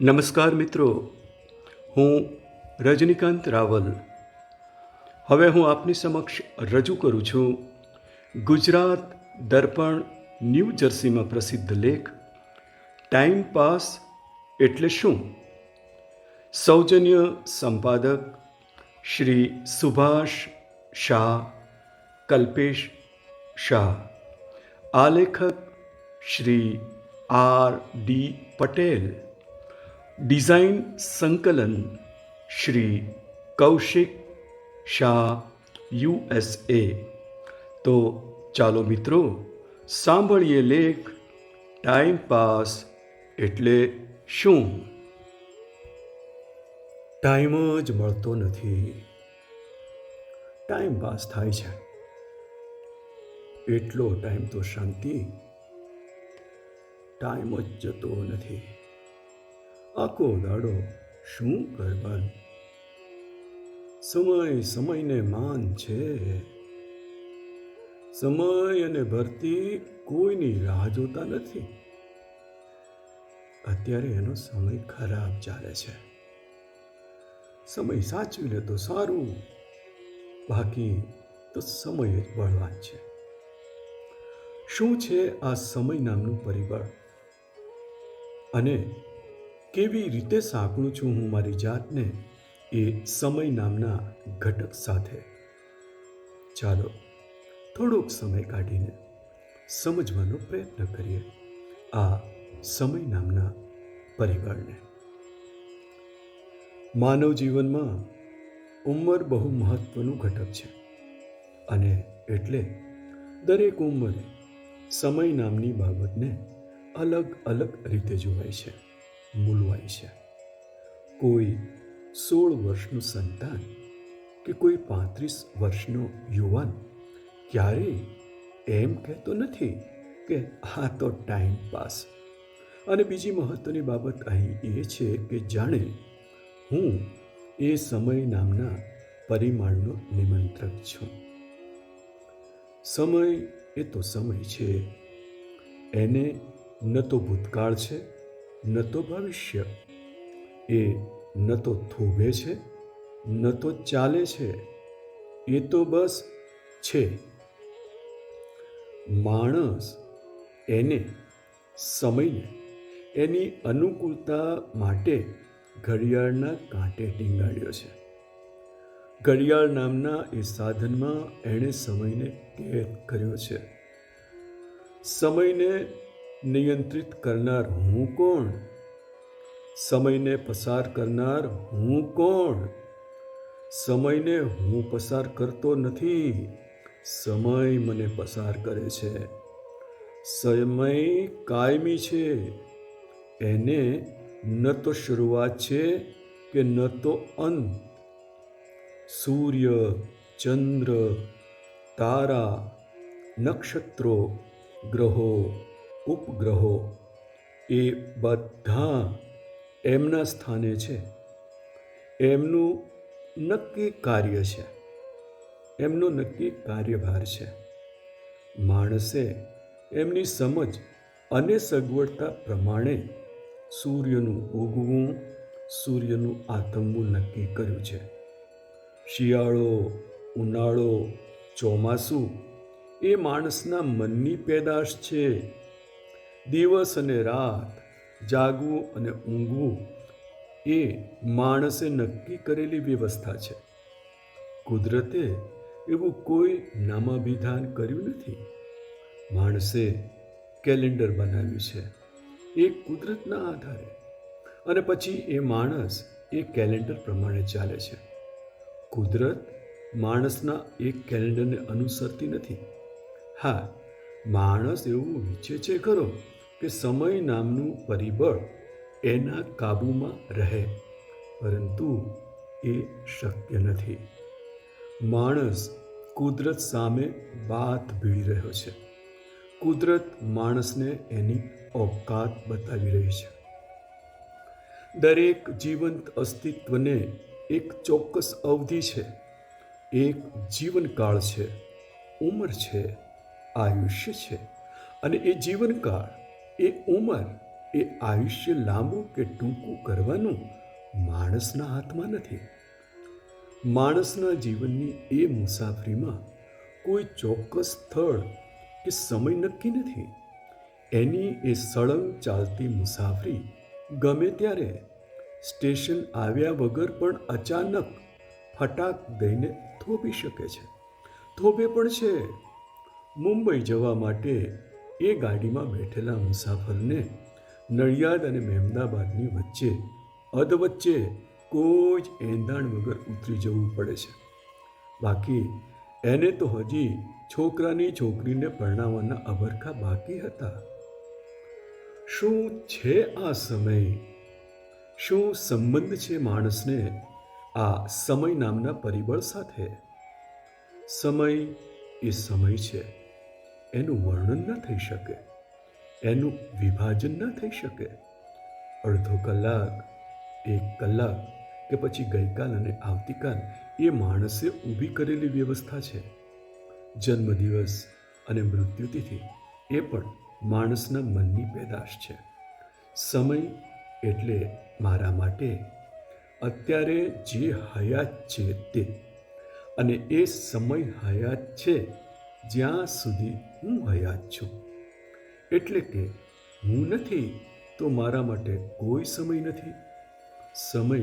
નમસ્કાર મિત્રો. હું રજનીકાંત રાવલ. હવે હું આપની સમક્ષ રજૂ કરું છું ગુજરાત દર્પણ ન્યૂ જર્સીમાં પ્રસિદ્ધ લેખ ટાઈમ પાસ એટલે શું? સૌજન્ય સંપાદક Shri Subhash Shah, Kalpesh Shah. આલેખક Shri R D Patel design સંકલન શ્રી કૌશિક શાહ યુએસએ તો ચાલો મિત્રો, સાંભળીએ લેખ ટાઈમ પાસ એટલે શું? ટાઈમ જ મળતો નથી. ટાઈમ પાસ થાય છે. એટલો ટાઈમ તો શાંતિ. ટાઈમ જ જતો નથી. આખો દાડો શું કરવાનું? સમય સમયને માન છે. સમય અને ભરતી કોઈની રાહ જોતા નથી. અત્યારે એનો સમય ખરાબ ચાલે છે. સમય સાચવી લે તો સારું, બાકી તો સમય જ બળવાન છે. શું છે આ સમય નામનું પરિબળ? અને કેવી રીતે સાંકળું છું હું મારી જાતને એ સમય નામના ઘટક સાથે? ચાલો, થોડોક સમય કાઢીને સમજવાનો પ્રયત્ન કરીએ આ સમય નામના પરિબળને માનવ જીવનમાં ઉંમર બહુ મહત્વનું ઘટક છે અને એટલે દરેક ઉંમરે સમય નામની બાબતને અલગ અલગ રીતે જોવાય છે. મૂલવાય છે. કોઈ સોળ વર્ષનું સંતાન કે કોઈ પાંત્રીસ વર્ષનો યુવાન ક્યારેય એમ કહેતો નથી કે આ તો ટાઈમ પાસ. અને બીજી મહત્વની બાબત અહીં એ છે કે જાણે હું એ સમય નામના પરિમાણનો નિમંત્રક છું. સમય એ તો સમય છે. એને ન તો ભૂતકાળ છે ન તો ભવિષ્ય, એ ન તો થોભે છે, ન તો ચાલે છે, એ તો બસ છે. માણસ એને સમયને, એની અનુકૂળતા માટે ઘડિયાળના કાંટે ટીંગાડ્યો છે. ઘડિયાળ નામના એ સાધનમાં એણે સમયને કેદ કર્યો છે. સમયને નિયંત્રિત કરનાર હું કોણ? સમયને પસાર કરનાર હું કોણ? સમયને હું પસાર કરતો નથી. સમય મને પસાર કરે છે. સમય કાયમી છે. એને ન તો શરૂઆત છે કે ન તો અંત. સૂર્ય, ચંદ્ર, તારા, નક્ષત્રો, ગ્રહો ઉપગ્રહો એ બધા એમના સ્થાને છે. એમનું નક્કી કાર્ય છે. એમનો નક્કી કાર્યભાર છે. માણસે એમની સમજ અને સગવડતા પ્રમાણે સૂર્યનું ઉગવું, સૂર્યનું આથમવું નક્કી કર્યું છે. શિયાળો, ઉનાળો, ચોમાસું એ માણસના મનની પેદાશ છે. દિવસ અને રાત જાગવું અને ઊંઘવું એ માણસે નક્કી કરેલી વ્યવસ્થા છે. કુદરતે એવું કોઈ નામાભિધાન કર્યું નથી. માણસે કેલેન્ડર બનાવ્યું છે, એ કુદરતના આધારે. અને પછી એ માણસ એ કેલેન્ડર પ્રમાણે ચાલે છે. કુદરત માણસના એક કેલેન્ડરને અનુસરતી નથી. હા, માણસ એવું ઈચ્છે છે, ખરો. કે સમય નામનું પરિબળ એના કાબૂમાં રહે, પરંતુ એ શક્ય નથી. માણસ કુદરત સામે વાત ભીડી રહ્યો છે. કુદરત માણસને એની ઓકાત બતાવી રહી છે. દરેક જીવંત અસ્તિત્વને એક ચોક્કસ અવધિ છે. એક જીવનકાળ છે, ઉંમર છે, આયુષ્ય છે, અને એ જીવનકાળ એ ઉંમર, એ આયુષ્ય લાંબુ કે ટૂંકું કરવાનું માણસના હાથમાં નથી. માણસના જીવનની એ મુસાફરીમાં કોઈ ચોક્કસ સ્થળ કે સમય નક્કી નથી. એની એ સળંગ ચાલતી મુસાફરી ગમે ત્યારે સ્ટેશન આવ્યા વગર પણ અચાનક ફટાક દઈને થોભી શકે છે. થોભે પણ છે. મુંબઈ જવા માટે એ ગાડીમાં બેઠેલા મુસાફરને નડિયાદ અને મહેમદાબાદની વચ્ચે અધવચ્ચે કોઈ જ એંધાણ વગર ઉતરી જવું પડે છે. બાકી, એને તો હજી છોકરાની છોકરીને પરણાવવાના અભરખા બાકી હતા. શું છે આ સમય? શું સંબંધ છે માણસને આ સમય નામના પરિબળ સાથે? સમય એ સમય છે. એનું વર્ણન ન થઈ શકે, એનું વિભાજન ન થઈ શકે. અડધો કલાક, એક કલાક કે પછી ગઈકાલ અને આવતીકાલ એ માણસે ઊભી કરેલી વ્યવસ્થા છે. જન્મદિવસ અને મૃત્યુતિથિ એ પણ માણસના મનની પેદાશ છે. સમય એટલે મારા માટે અત્યારે જે હયાત છે તે, અને એ સમય હયાત છે જ્યાં સુધી હું હયાત છું. એટલે કે હું નથી, તો મારા માટે કોઈ સમય નથી. સમય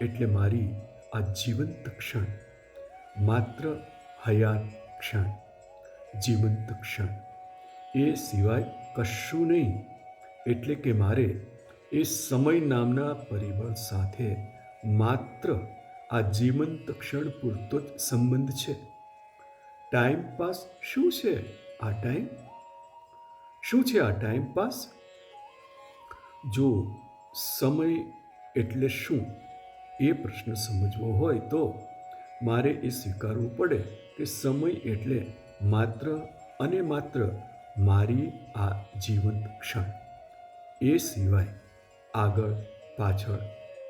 એટલે મારી આ જીવંત ક્ષણ. માત્ર હયાત ક્ષણ, જીવંત ક્ષણ. એ સિવાય કશું નહીં. એટલે કે મારે એ સમય નામના પરિબળ સાથે માત્ર આ જીવંત ક્ષણ પૂરતો જ સંબંધ છે. ટાઈમ પાસ શું છે? આ ટાઈમ શું છે આ ટાઈમ પાસ જો સમય એટલે શું? એ પ્રશ્ન સમજવો હોય તો મારે એ સ્વીકારવું પડે કે સમય એટલે માત્ર અને માત્ર મારી આ જીવંત ક્ષણ. એ સિવાય આગળ, પાછળ,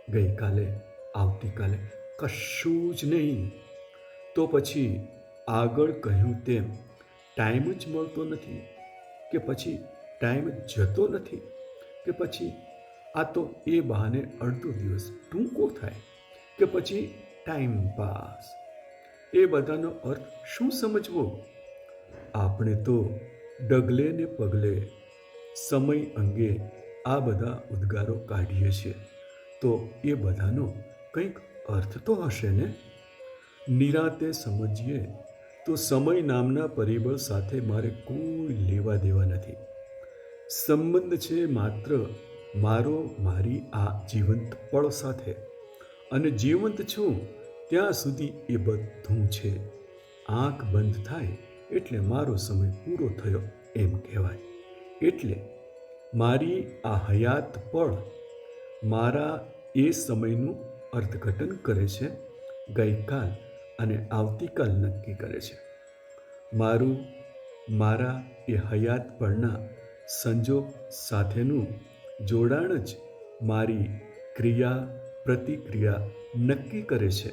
ગઈકાલે, આવતીકાલે કશું જ નહીં. તો પછી આગળ કહ્યું તેમ ટાઈમ જ મળતો નથી, કે પછી ટાઈમ જતો નથી, કે પછી આ તો એ બહાને અડધો દિવસ ટૂંકો થાય, કે પછી ટાઈમ પાસ એ બધાનો અર્થ શું સમજવો? આપણે તો ડગલે ને પગલે સમય અંગે આ બધા ઉદ્ગારો કાઢીએ છીએ. તો એ બધાનો કંઈક અર્થ તો હશે ને? નિરાતે સમજીએ તો સમય નામના પરિબળ સાથે મારે કોઈ લેવા દેવા નથી. સંબંધ છે માત્ર મારો, મારી આ જીવંત પળ સાથે. અને જીવંત છું ત્યાં સુધી એ બધું છે. આંખ બંધ થાય એટલે મારો સમય પૂરો થયો એમ કહેવાય. એટલે મારી આ હયાત પળ મારા એ સમયનું અર્થઘટન કરે છે. ગઈકાલ અને આવતીકાલ નક્કી કરે છે. મારું, મારા એ હયાત પરના સંજોગ સાથેનું જોડાણ જ મારી ક્રિયા, પ્રતિક્રિયા નક્કી કરે છે.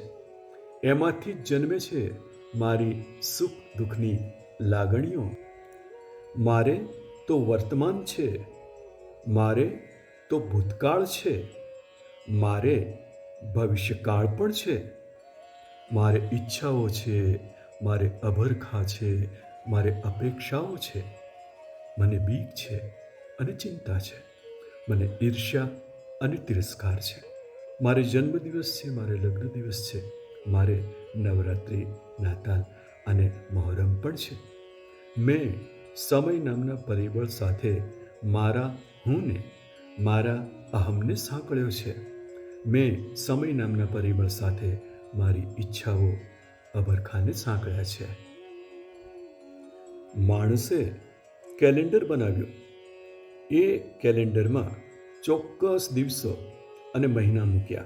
એમાંથી જ જન્મે છે મારી સુખ દુઃખની લાગણીઓ. મારે તો વર્તમાન છે, મારે તો ભૂતકાળ છે, મારે ભવિષ્યકાળ પણ છે. મારે ઈચ્છાઓ છે, મારે અભરખા છે, મારે અપેક્ષાઓ છે. મને બીક છે અને ચિંતા છે. મને ઈર્ષ્યા અને તિરસ્કાર છે. મારે જન્મદિવસ છે, મારે લગ્ન દિવસ છે. મારે નવરાત્રિ, નાતાલ અને મહોરમ પણ છે. મેં સમય નામના પરિબળ સાથે મારા હુંને, મારા અહમને સાંકળ્યો છે. મેં સમય નામના પરિબળ સાથે મારી ઈચ્છાઓ અભરખાને સાંકળ્યા છે. માણસે કેલેન્ડર બનાવ્યું. એ કેલેન્ડરમાં ચોક્કસ દિવસો અને મહિના મૂક્યા.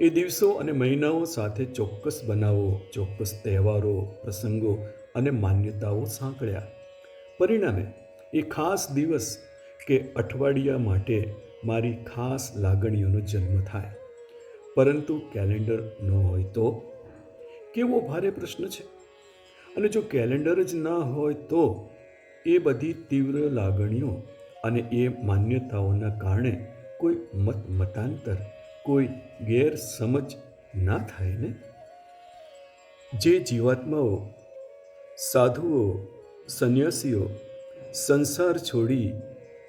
એ દિવસો અને મહિનાઓ સાથે ચોક્કસ બનાવો, ચોક્કસ તહેવારો, પ્રસંગો અને માન્યતાઓ સાંકળ્યા. પરિણામે, એ ખાસ દિવસ કે અઠવાડિયા માટે મારી ખાસ લાગણીઓનો જન્મ થાય. પરંતુ કેલેન્ડર ન હોય તો? કેવો ભારે પ્રશ્ન છે. અને જો કેલેન્ડર જ ના હોય તો? એ બધી તીવ્ર લાગણીઓ અને એ માન્યતાઓના કારણે કોઈ મત મતાંતર, કોઈ ગેરસમજ ના થાય ને? જે જીવાત્માઓ, સાધુઓ, સંન્યાસીઓ સંસાર છોડી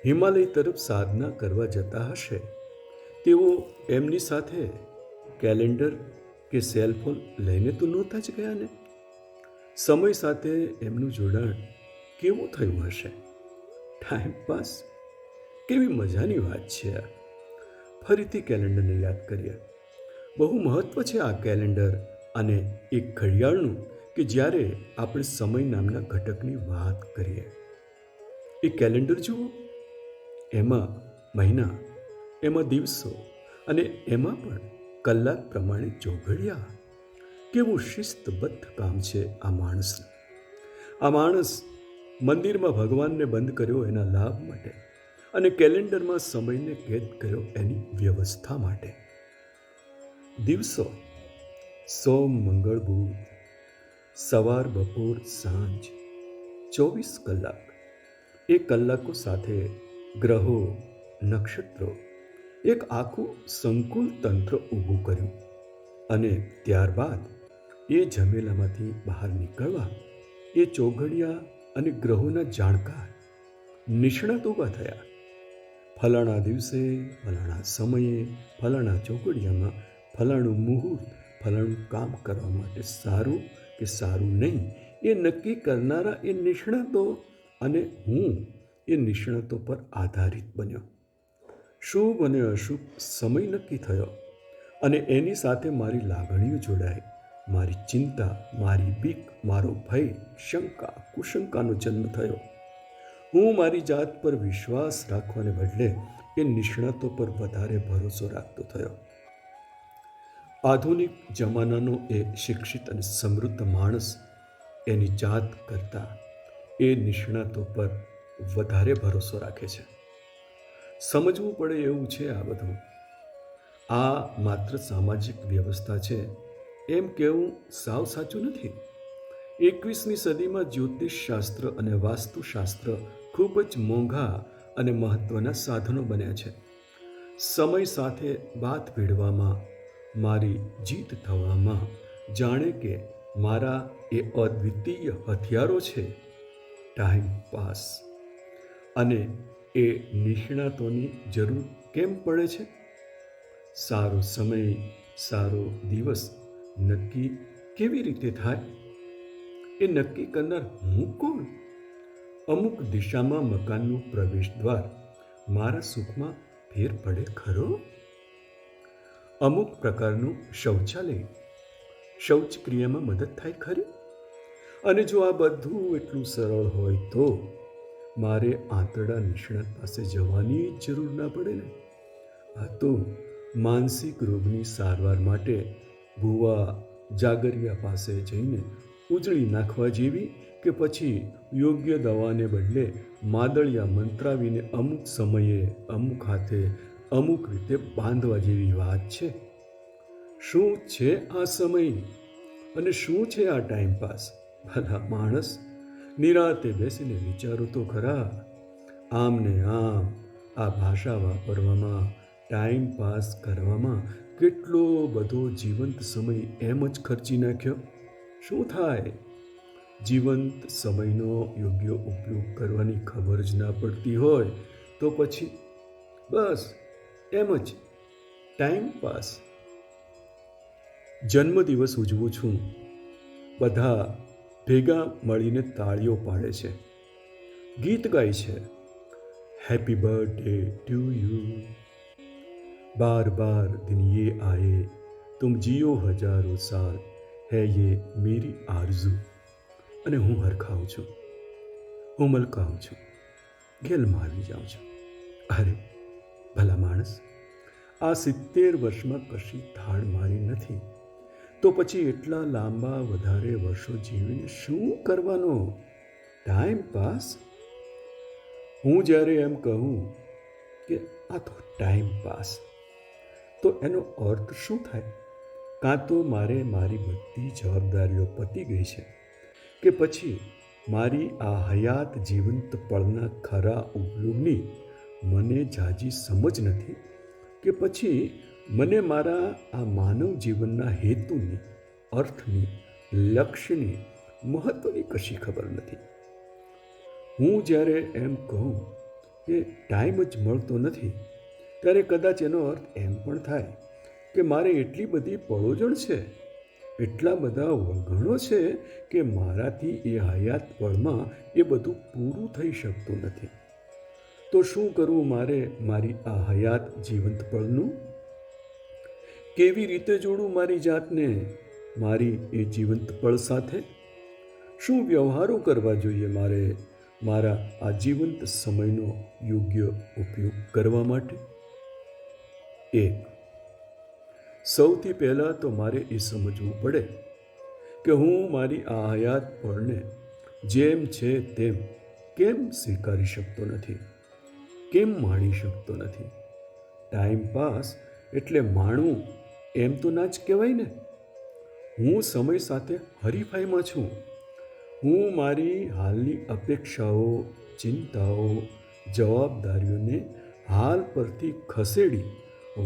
હિમાલય તરફ સાધના કરવા જતા હશે, તેઓ એમની સાથે કેલેન્ડર કે સેલફોન લઈને તો નહોતા જ ગયા ને સમય સાથે એમનું જોડાણ કેવું થયું હશે? ટાઈમ પાસ કેવી મજાની વાત છે આ. ફરીથી કેલેન્ડરને યાદ કરીએ. બહુ મહત્ત્વ છે આ કેલેન્ડર અને એક ઘડિયાળનું કે જ્યારે આપણે સમય નામના ઘટકની વાત કરીએ. એ કેલેન્ડર જુઓ. એમાં મહિના, એમાં દિવસો અને એમાં પણ કલાક પ્રમાણે ચોઘડિયા. કેવું શિસ્તબદ્ધ કામ છે આ માણસનું આ માણસ મંદિરમાં ભગવાનને બંધ કર્યો એના લાભ માટે અને કેલેન્ડરમાં સમયને કેદ કર્યો એની વ્યવસ્થા માટે. દિવસો. સોમ, મંગળ, બુધ. સવાર, બપોર, સાંજ. ચોવીસ કલાક. એ કલાકો સાથે ગ્રહો, નક્ષત્રો એક આખું સંકુલ તંત્ર ઊભું કર્યું અને ત્યારબાદ એ ઝમેલામાંથી બહાર નીકળવા એ ચોઘડિયા અને ગ્રહોના જાણકાર નિષ્ણાત ઊભા થયા. ફલાણા દિવસે, ફલાણા સમયે, ફલાણા ચોઘડિયામાં ફલાણું મુહૂર્ત, ફલાણું કામ કરવા માટે સારું કે સારું નહીં એ નક્કી કરનારા એ નિષ્ણાતો અને હું એ નિષ્ણાતો પર આધારિત બન્યો. શુભ અને અશુભ સમય નક્કી થયો અને એની સાથે મારી લાગણીઓ જોડાઈ. મારી ચિંતા, મારી બીક, મારો ભય, શંકા, કુશંકાનો જન્મ થયો. હું મારી જાત પર વિશ્વાસ રાખવાને બદલે એ નિષ્ણાતો પર વધારે ભરોસો રાખતો થયો. આધુનિક જમાનાનો એ શિક્ષિત અને સમૃદ્ધ માણસ એની જાત કરતાં એ નિષ્ણાતો પર વધારે ભરોસો રાખે છે. સમજવું પડે એવું છે આ બધું. આ માત્ર સામાજિક વ્યવસ્થા છે. એમ કહેવું સાવ સાચું નથી? એકવીસમી સદીમાં જ્યોતિષ શાસ્ત્ર અને વાસ્તુશાસ્ત્ર ખૂબ જ મોંઘા અને મહત્વના સાધનો બન્યા છે. સમય સાથે વાત ભેળવામાં, મારી જીત થવામાં જાણે કે મારા એ અદ્વિતીય હથિયારો છે. ટાઈમ પાસ અને એ નિષ્ણાતોની જરૂર કેમ પડે છે? સારો સમય, સારો દિવસ નક્કી કેવી રીતે થાય? એ નક્કી કરનાર હું કોણ? અમુક દિશામાં મકાનનું પ્રવેશ દ્વાર મારા સુખમાં ફેર પડે ખરો? અમુક પ્રકારનું શૌચાલય શૌચક્રિયામાં મદદ થાય ખરી? અને જો આ બધું એટલું સરળ હોય તો મારે આંતરડા નિષ્ણાત પાસે જવાની જરૂર ના પડે ને. આ તો માનસિક રોગની સારવાર માટે ભુવા જાગરિયા પાસે જઈને ઉજળી નાખવા જેવી કે પછી યોગ્ય દવાને બદલે માદળિયા મંત્રાવીને અમુક સમયે અમુક હાથે અમુક રીતે બાંધવા જેવી વાત છે. શું છે આ સમય? અને શું છે આ ટાઈમ પાસ ભલા માણસ નિરાતે બેસીને વિચારો તો ખરા આમ ને આમ આ ભાષા વાપરવામાં, ટાઈમ પાસ કરવામાં કેટલો બધો જીવંત સમય એમ જ ખર્ચી નાખ્યો. શું થાય? જીવંત સમયનો યોગ્ય ઉપયોગ કરવાની ખબર જ ના પડતી હોય તો પછી? બસ, એમ જ. Time pass. જન્મદિવસ ઉજવું છું. બધા ભેગા મળીને તાળીઓ પાડે છે. ગીત ગાય છે. હેપી બર્થડે ટુ યુ બાર બાર દિન યે આયે. તુમ જીઓ હજારો સાલ. હે યે મેરી આરઝુ. અને હું હરખાઉં છું. હું મલકાઉં છું. ગેલમાં મારી જાઉં છું. અરે, ભલા માણસ. આ સિત્તેર વર્ષમાં કશી થાળ મારી નથી. તો પછી એટલા લાંબા વધારે વર્ષો જીવીને શું કરવાનો? ટાઈમ પાસ હું જ્યારે એમ કહું કે આ તો ટાઈમ પાસ તો એનો અર્થ શું થાય? કાં તો મારે મારી બધી જવાબદારીઓ પતી ગઈ છે કે પછી મારી આ હયાત જીવંત પળના ખરા ઉપયોગની મને જાજી સમજ નથી કે પછી મને મારા આ માનવ જીવનના હેતુની, અર્થની, લક્ષ્યની મહત્વની કશી ખબર નથી. હું જ્યારે એમ કહું કે ટાઈમ જ મળતો નથી, ત્યારે કદાચ એનો અર્થ એમ પણ થાય કે મારે એટલી બધી પળોજણ છે, એટલા બધા વળગણો છે કે મારાથી એ હયાત પળમાં એ બધું પૂરું થઈ શકતું નથી. તો શું કરવું મારે મારી આ હયાત જીવંત પળનું? કેવી રીતે જોડું મારી જાતને, મારી એ જીવંત પળ સાથે? શું વ્યવહારો કરવા જોઈએ મારે મારા આ જીવંત સમયનો યોગ્ય ઉપયોગ કરવા માટે? એક, સૌથી પહેલાં તો મારે એ સમજવું પડે કે હું મારી આ હયાત પળને જેમ છે તેમ કેમ સ્વીકારી શકતો નથી, કેમ માણી શકતો નથી? ટાઈમ પાસ એટલે માણવું એમ તો ના જ કહેવાય ને. હું સમય સાથે હરીફાઈમાં છું. હું મારી હાલની અપેક્ષાઓ, ચિંતાઓ, જવાબદારીઓને હાલ પરથી ખસેડી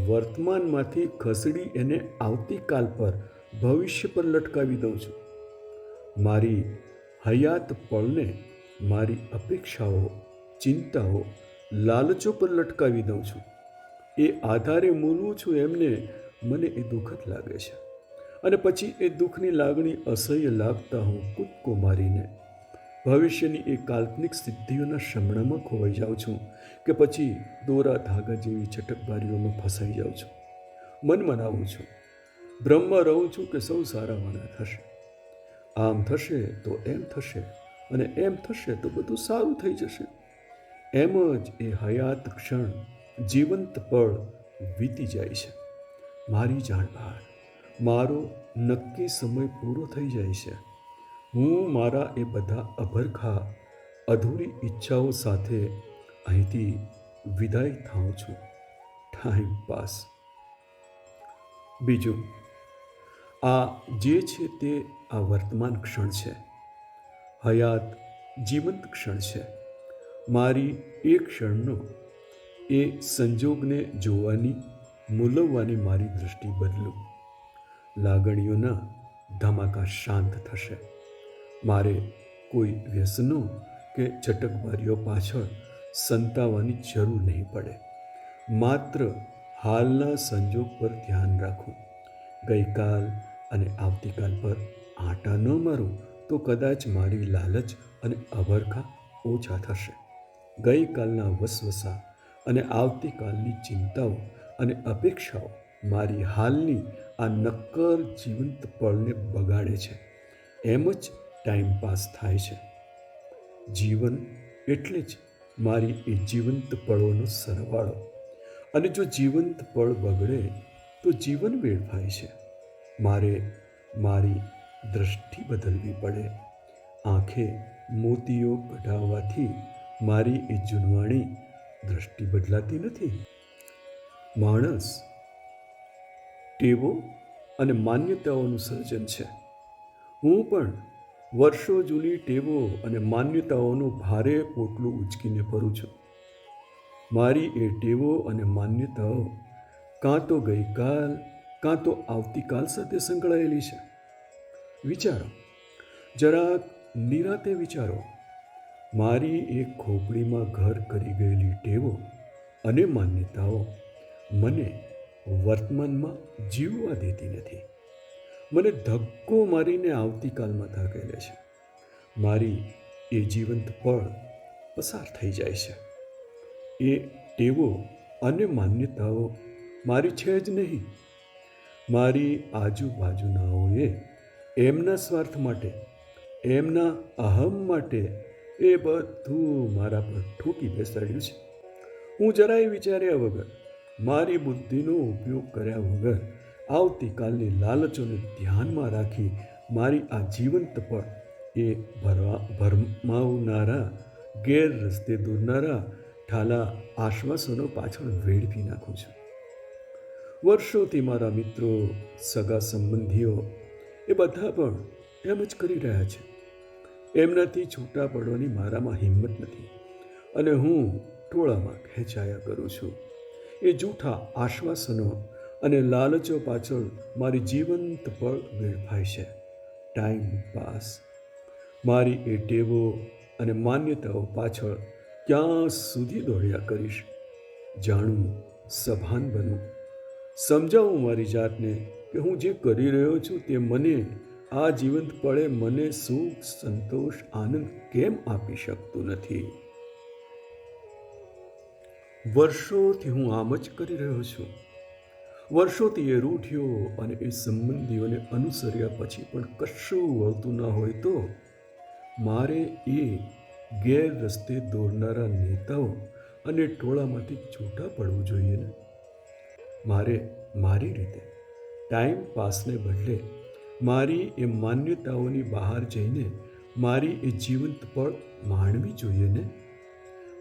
વર્તમાનમાંથી ખસેડી એને આવતીકાલ પર ભવિષ્ય પર લટકાવી દઉં છું. મારી હયાત પળને મારી અપેક્ષાઓ, ચિંતાઓ, લાલચો પર લટકાવી દઉં છું. એ આધારે મૂલવું છું એમને મને એ દુઃખદ લાગે છે. અને પછી એ દુઃખની લાગણી અસહ્ય લાગતા હું કૂદકો મારીને ભવિષ્યની એ કાલ્પનિક સિદ્ધિઓના શમણામાં ખોવાઈ જાઉં છું કે પછી દોરા ધાગા જેવી છટકબારીઓમાં ફસાઈ જાઉં છું. મન મનાવું છું. બ્રહ્મમાં રહું છું કે સૌ સારાવાના થશે. આમ થશે તો એમ થશે અને એમ થશે તો બધું સારું થઈ જશે. એમ જ એ હયાત ક્ષણ જીવંત પળ વીતી જાય છે. મારી જાણભાળ. મારો નક્કી સમય પૂરો થઈ જાય છે. હું મારા એ બધા અભરખા, અધૂરી ઈચ્છાઓ સાથે અહીંથી વિદાય થાઉં છું. ટાઈમ પાસ બીજું, આ જે છે તે આ વર્તમાન ક્ષણ છે. હયાત જીવંત ક્ષણ છે. મારી એ ક્ષણનો, એ સંજોગને જોવાની મૂલવવાની મારી દૃષ્ટિ બદલું. લાગણીઓના ધમાકા શાંત થશે. મારે કોઈ વ્યસનો કે ચટકબારીઓ પાછળ સંતાવાની જરૂર નહીં પડે. માત્ર હાલના સંજોગ પર ધ્યાન રાખું. ગઈકાલ અને આવતીકાલ પર આટા ન મારું તો કદાચ મારી લાલચ અને અભરખા ઓછા થશે. ગઈકાલના વસવસા અને આવતીકાલની ચિંતાઓ અને અપેક્ષાઓ મારી હાલની આ નક્કર જીવંત પળને બગાડે છે. એમ જ ટાઈમ પાસ થાય છે. જીવન એટલે જ મારી એ જીવંત પળોનો સરવાળો. અને જો જીવંત પળ બગડે, તો જીવન વેડફાય છે. મારે મારી દૃષ્ટિ બદલવી પડે. આંખે મોતીઓ કઢાવવાથી મારી એ જૂનવાણી દૃષ્ટિ બદલાતી નથી. માણસ ટેવો અને માન્યતાઓનું સર્જન છે. હું પણ વર્ષો જૂની ટેવો અને માન્યતાઓનું ભારે પોટલું ઉચકીને ફરું છું. મારી એ ટેવો અને માન્યતાઓ કાં તો ગઈકાલ, કાં તો આવતીકાલ સાથે સંકળાયેલી છે. વિચારો જરાક નિરાતે વિચારો. મારી એક ખોપડીમાં ઘર કરી ગયેલી ટેવો અને માન્યતાઓ મને વર્તમાનમાં જીવવા દેતી નથી. મને ધક્કો મારીને આવતીકાલમાં ધકેલે છે. મારી એ જીવંત પળ પસાર થઈ જાય છે. એ ટેવો અને માન્યતાઓ મારી છે જ નહીં. મારી આજુબાજુનાઓએ એમના સ્વાર્થ માટે, એમના અહમ માટે એ બધું મારા પર ઠૂકી બેસાડ્યું છે. હું જરાય વિચાર્યા વગર મારી બુદ્ધિનો ઉપયોગ કર્યા વગર આવતીકાલની લાલચોને ધ્યાનમાં રાખી મારી આ જીવન પળ એ ભરવા, ભરમાવનારા ગેર રસ્તે દોરનારા ઠાલા આશ્વાસનો પાછળ વેડફી નાખું છું. વર્ષોથી મારા મિત્રો, સગા સંબંધીઓ એ બધા પણ એમ જ કરી રહ્યા છે. એમનાથી છૂટા પડવાની મારામાં હિંમત નથી અને હું ટોળામાં ખેંચાયા કરું છું. એ જૂઠા આશ્વાસનો અને લાલચો પાછળ મારી જીવંત પળ વેડફાય છે. ટાઈમ પાસ મારી એ ટેવો અને માન્યતાઓ પાછળ ક્યાં સુધી દોડ્યા કરીશ? જાણું, સભાન બનું. સમજાવું મારી જાતને કે હું જે કરી રહ્યો છું તે મને, આ જીવંત પળે મને સુખ, સંતોષ, આનંદ કેમ આપી શકતું નથી? વર્ષોથી હું આમ જ કરી રહ્યો છું. વર્ષોથી એ રૂઠ્યો અને એ સંબંધીઓને અનુસર્યા પછી પણ કશું વળતું ના હોય તો મારે એ ગેર રસ્તે દોરનારા નેતાઓ અને ટોળામાંથી છૂટા પડવું જોઈએ ને? મારે મારી રીતે ટાઈમ પાસને બદલે મારી એ માન્યતાઓની બહાર જઈને મારી એ જીવંત પળ માણવી જોઈએ ને?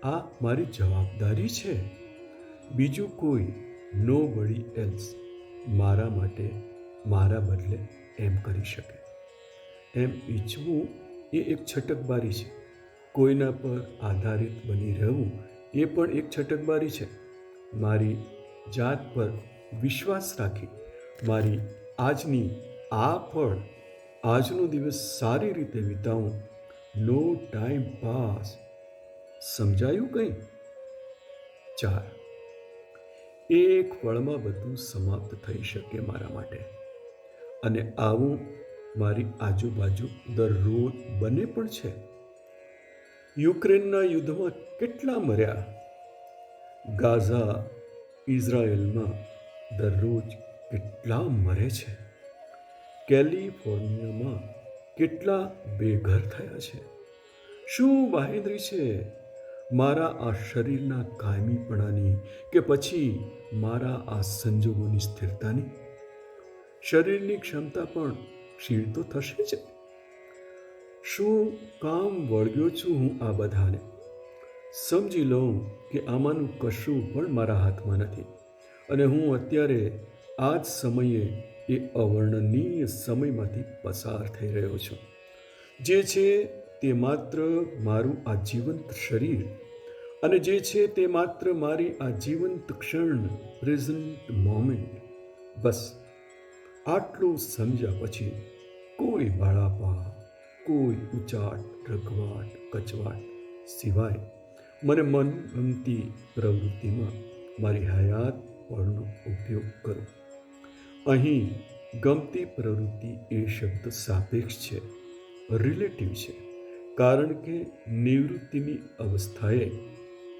આ મારી જવાબદારી છે. બીજું કોઈ નો બડી એલ્સ મારા માટે મારા બદલે એમ કરી શકે. એમ ઈચ્છવું એ એક છટકબારી છે. કોઈના પર આધારિત બની રહેવું એ પણ એક છટકબારી છે. મારી જાત પર વિશ્વાસ રાખી, મારી આજની આ પણ આજનો દિવસ સારી રીતે વિતાવું. નો ટાઈમ પાસ સમજાયું કંઈ? ચાર એક પળમાં બધું સમાપ્ત થઈ શકે મારા માટે. અને આવું મારી આજુબાજુ દરરોજ બને પણ છે. યુક્રેનના યુદ્ધમાં કેટલા મર્યા? ગાઝા, ઇઝરાયલમાં દરરોજ કેટલા મરે છે? કેલિફોર્નિયામાં કેટલા બેઘર થયા છે? શું બાહેંધરી છે? મારા આ શરીરના કાયમીપણાની કે પછી મારા આ સંજોગોની સ્થિરતાની? શરીરની ક્ષમતા પણ ક્ષીણ તો થશે જ. શું કામ વળગ્યો છું હું આ બધાને? સમજી લઉં કે આમાંનું કશું પણ મારા હાથમાં નથી. અને હું અત્યારે આ જ સમયે એ અવર્ણનીય સમયમાંથી પસાર થઈ રહ્યો છું. જે છે તે માત્ર મારું આ જીવંત શરીર અને જે છે તે માત્ર મારી આ જીવંત ક્ષણ પ્રેઝન્ટ મોમેન્ટ બસ, આટલું સમજ્યા પછી કોઈ બાળાપા, કોઈ ઉચાટ, રઘવાટ, કચવાટ સિવાય મને મન ગમતી પ્રવૃત્તિમાં મારી હયાત પળનો ઉપયોગ કરો. અહીં ગમતી પ્રવૃત્તિ એ શબ્દ સાપેક્ષ છે રિલેટિવ છે. કારણ કે નિવૃત્તિની અવસ્થાએ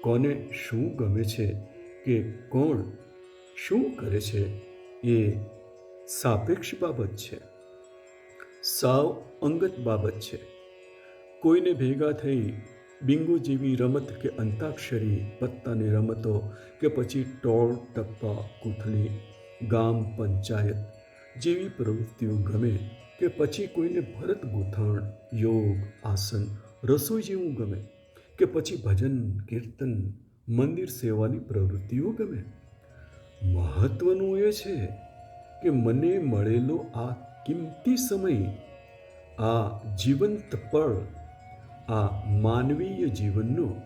કોને શું ગમે છે કે કોણ શું કરે છે એ સાપેક્ષ બાબત છે. સાવ અંગત બાબત છે. કોઈને ભેગા થઈ બિંગો જેવી રમત કે અંતાક્ષરી, પત્તાની રમતો કે પછી ટોળ, ટપ્પા કૂથલી ગામ, પંચાયત જેવી પ્રવૃત્તિઓ ગમે કે પછી કોઈને ભરત ગૂંથણ, યોગ, આસન, રસોઈ જેવું ગમે, કે પછી ભજન, કીર્તન, મંદિર સેવાની પ્રવૃત્તિઓ ગમે. મહત્વનું એ છે કે મને મળેલો આ કિંમતી સમય, આ જીવંત પળ, આ માનવીય જીવનનો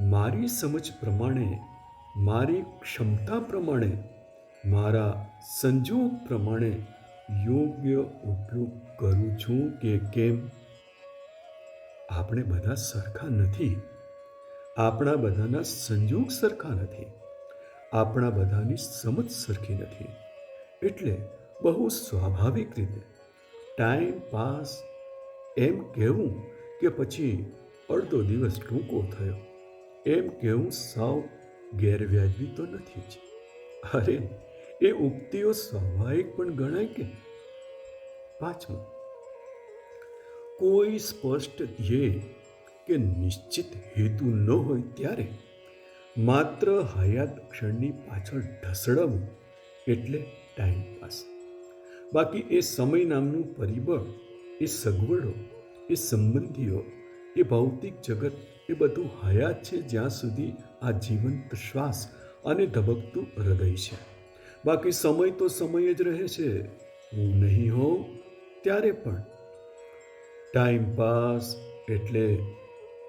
મારી સમજ પ્રમાણે, મારી ક્ષમતા પ્રમાણે, મારા સંજોગ પ્રમાણે યોગ્ય ઉપયોગ કરું છું કે કેમ? આપણે બધા સરખા નથી. આપણા બધાના સંજોગ સરખા નથી. આપણા બધાની સમજ સરખી નથી. એટલે બહુ સ્વાભાવિક રીતે ટાઈમ પાસ એમ કહેવું કે પછી અડધો દિવસ ટૂંકો થયો. એમ કહેવું સાવ ગેરવ્યાજબી તો નથી જ. અરે એ ઉક્તિઓ સ્વાભાવિક પણ ગણાય કે પાંચમું. કોઈ સ્પષ્ટ ધ્યેય કે નિશ્ચિત હેતુ ન હોય ત્યારે માત્ર હયાત ક્ષણની પાછળ ઢસડવું એટલે ટાઈમ પાસ બાકી એ સમય નામનું પરિબળ, એ સગવડો, એ સંબંધીઓ એ ભૌતિક જગત, એ બધું હયાત છે જ્યાં સુધી આ જીવંત શ્વાસ અને ધબકતું હૃદય છે. બાકી સમય તો સમય જ રહે છે. હું નહીં હોઉં ત્યારે પણ. ટાઈમ પાસ એટલે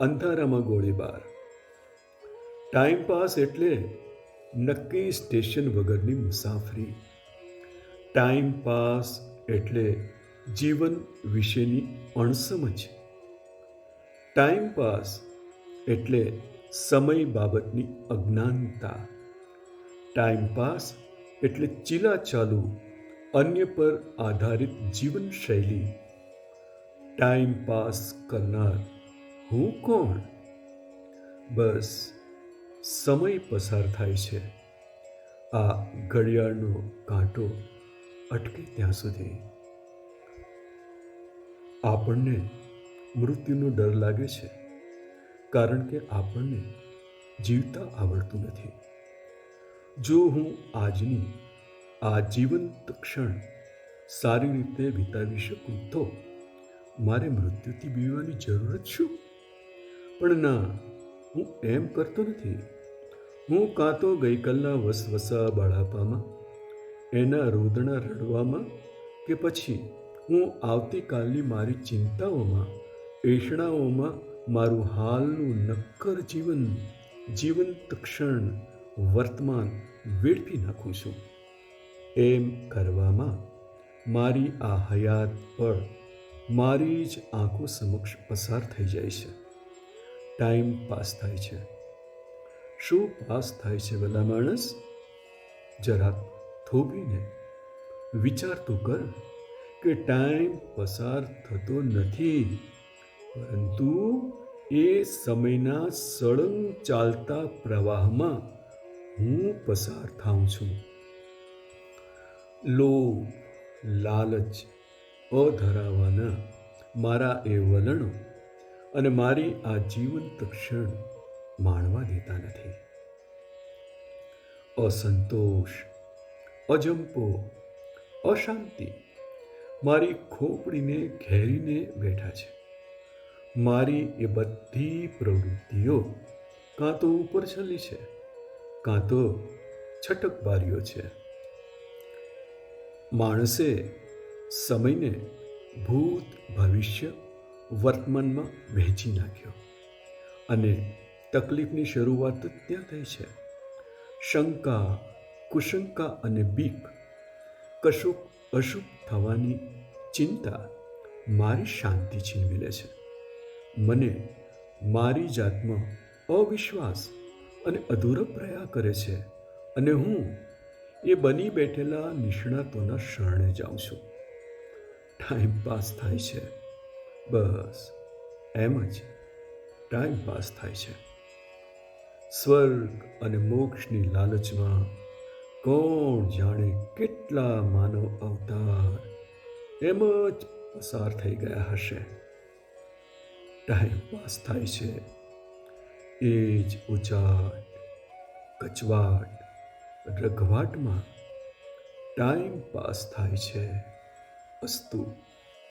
અંધારામાં ગોળીબાર. ટાઈમ પાસ એટલે નક્કી સ્ટેશન વગરની મુસાફરી. ટાઈમ પાસ એટલે જીવન વિશેની અણસમજ. ટાઈમ પાસ એટલે સમય બાબતની અજ્ઞાનતા. ટાઈમ પાસ એટલે ચીલા ચાલુ અન્ય પર આધારિત જીવનશૈલી. ટાઈમ પાસ કરનાર હું કોણ? બસ સમય પસાર થાય છે. આ ઘડિયાળનો કાંટો અટકે ત્યાં સુધી. આપણને મૃત્યુનો ડર લાગે છે, કારણ કે આપણને જીવતા આવડતું નથી. જો હું આજની આ જીવંત ક્ષણ સારી રીતે વિતાવી શકું તો મારે મૃત્યુથી બીવાની જરૂર જ શું? પણ ના, હું એમ કરતો નથી. હું કાં તો ગઈકાલના વસવસા બાળાપામાં, એના રોદણા રડવામાં કે પછી હું આવતીકાલની મારી ચિંતાઓમાં એષણાઓમાં મારું હાલનું નક્કર જીવન, જીવંત ક્ષણ વર્તમાન વેડફી નાખું છું. એમ કરવામાં મારી આ હયાત પર મારી જ આંખો સમક્ષ પસાર થઈ જાય છે. ટાઈમ પાસ થાય છે. શું પાસ થાય છે ભલા માણસ? જરાક થોભીને વિચાર તો કર કે ટાઈમ પસાર થતો નથી, પરંતુ એ સમયના સળંગ ચાલતા પ્રવાહમાં હું પસાર થાઉં છું. લોભ, લાલચ, અધરાવાના મારા એ વલણો અને મારી આ જીવંત ક્ષણ માણવા દેતા નથી. અસંતોષ, અજંપો, અશાંતિ મારી ખોપડીને ઘેરીને બેઠા છે. મારી એ બધી પ્રવૃત્તિઓ કાં તો ઉપર છલી છે કાં તો છટકબારીઓ છે. માણસે સમયને ભૂત ભવિષ્ય વર્તમાનમાં વહેંચી નાખ્યો અને તકલીફની શરૂઆત તો ત્યાં થઈ છે. શંકા, કુશંકા અને બીક કશુંક અશુભ થવાની ચિંતા મારી શાંતિ છીનવી લે છે. મને મારી જાતમાં અવિશ્વાસ અને અધૂરો પ્રયા કરે છે. અને હું એ બની બેઠેલા નિષ્ણાતોના શરણે જાઉં છું. ટાઈમ પાસ થાય છે. બસ, એમ જ ટાઈમ પાસ થાય છે. સ્વર્ગ અને મોક્ષની લાલચમાં કોણ જાણે કેટલા માનવ અવતાર એમ જ પસાર થઈ ગયા હશે. ટાઈમ પાસ થાય છે. એ જ ઉચાટ કચવાટ રઘવાટમાં ટાઈમ પાસ થાય છે અસ્તુ.